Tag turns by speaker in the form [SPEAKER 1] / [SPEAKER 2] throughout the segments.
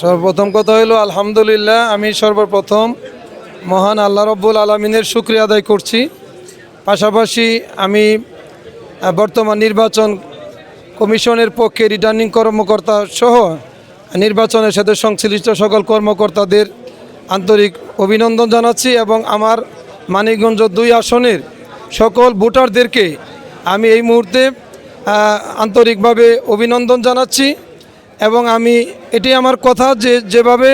[SPEAKER 1] সর্বপ্রথম কথা হলো আলহামদুলিল্লাহ, আমি সর্বপ্রথম মহান আল্লাহ রব্বুল আলমিনের শুক্রিয়া আদায় করছি। পাশাপাশি আমি বর্তমান নির্বাচন কমিশনের পক্ষে রিটার্নিং কর্মকর্তা সহ নির্বাচনের সাথে সংশ্লিষ্ট সকল কর্মকর্তাদের আন্তরিক অভিনন্দন জানাচ্ছি এবং আমার মানিকগঞ্জ দুই আসনের সকল ভোটারদেরকে আমি এই মুহূর্তে আন্তরিকভাবে অভিনন্দন জানাচ্ছি। এবং আমি, এটি আমার কথা যে, যেভাবে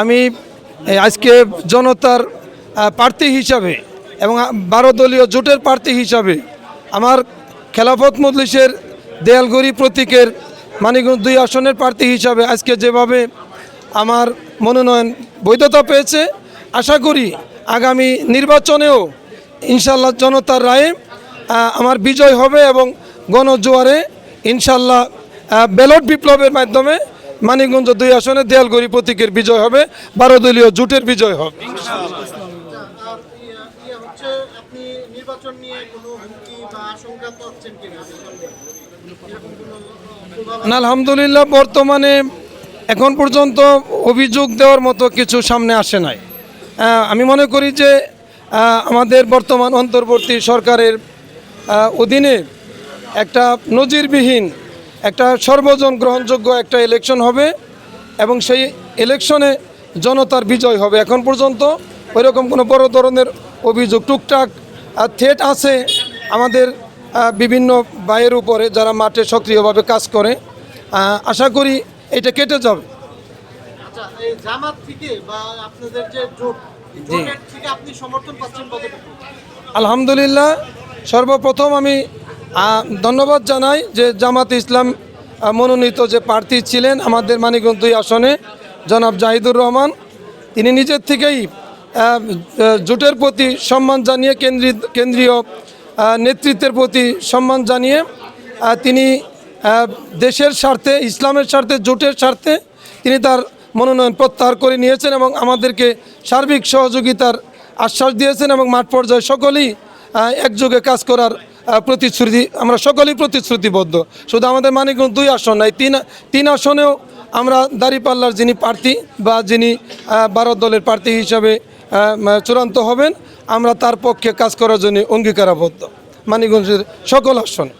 [SPEAKER 1] আমি আজকে জনতার প্রার্থী হিসাবে এবং বারো দলীয় জোটের প্রার্থী হিসাবে আমার খেলাফত মজলিসের দেয়ালগড়ি প্রতীকের মানিকগঞ্জ দুই আসনের প্রার্থী হিসাবে আজকে যেভাবে আমার মনোনয়ন বৈধতা পেয়েছে, আশা করি আগামী নির্বাচনেও ইনশাল্লাহ জনতার রায়ে আমার বিজয় হবে এবং গণজোয়ারে ইনশাল্লাহ ব্যালট বিপ্লবের মাধ্যমে মানিকগঞ্জ দুই আসনে দেয়ালগড়ি প্রতীকের বিজয় হবে বারো দলীয় জোটের বিজয় হবে। আলহামদুলিল্লাহ, বর্তমানে এখন পর্যন্ত অভিযোগ দেওয়ার মতো কিছু সামনে আসে নাই। আমি মনে করি যে আমাদের বর্তমান অন্তর্বর্তী সরকারের অধীনে একটা নজিরবিহীন একটা সর্বজন গ্রহণযোগ্য একটা ইলেকশন হবে এবং সেই ইলেকশনে জনতার বিজয় হবে। এখন পর্যন্ত ওইরকম কোনো বড় ধরনের অভিযোগ টুকটাক থ্রেট আছে আমাদের বিভিন্ন বাইয়ের উপরে যারা মাঠে সক্রিয়ভাবে কাজ করে। আশা করি এটা কেটে যাবে।
[SPEAKER 2] আচ্ছা
[SPEAKER 1] আলহামদুলিল্লাহ সর্বপ্রথম আমি ধন্যবাদ জানাই যে জামাত ইসলাম মনোনীত যে প্রার্থী ছিলেন আমাদের মানিকগঞ্জ দুই আসনে, জনাব জাহিদুর রহমান। তিনি নিজের থেকেই জোটের প্রতি সম্মান জানিয়ে কেন্দ্রীয় কেন্দ্রীয় নেতৃত্বের প্রতি সম্মান জানিয়ে তিনি দেশের স্বার্থে, ইসলামের স্বার্থে, জোটের স্বার্থে তিনি তার মনোনয়ন প্রত্যাহার করে নিয়েছেন এবং আমাদেরকে সার্বিক সহযোগিতার আশ্বাস দিয়েছেন এবং মাঠ পর্যায়ে সকলেই একযোগে কাজ করার প্রতিশ্রুতি, আমরা সকলেই প্রতিশ্রুতিবদ্ধ। শুধু আমাদের মানিকগঞ্জ দুই আসন নাই, তিন তিন আসনেও আমরা দাঁড়িপাল্লার যিনি প্রার্থী বা যিনি ভারত দলের প্রার্থী হিসাবে চূড়ান্ত হবেন, আমরা তার পক্ষে কাজ করার জন্য অঙ্গীকারাবদ্ধ। মানিকগঞ্জের সকল আসনে।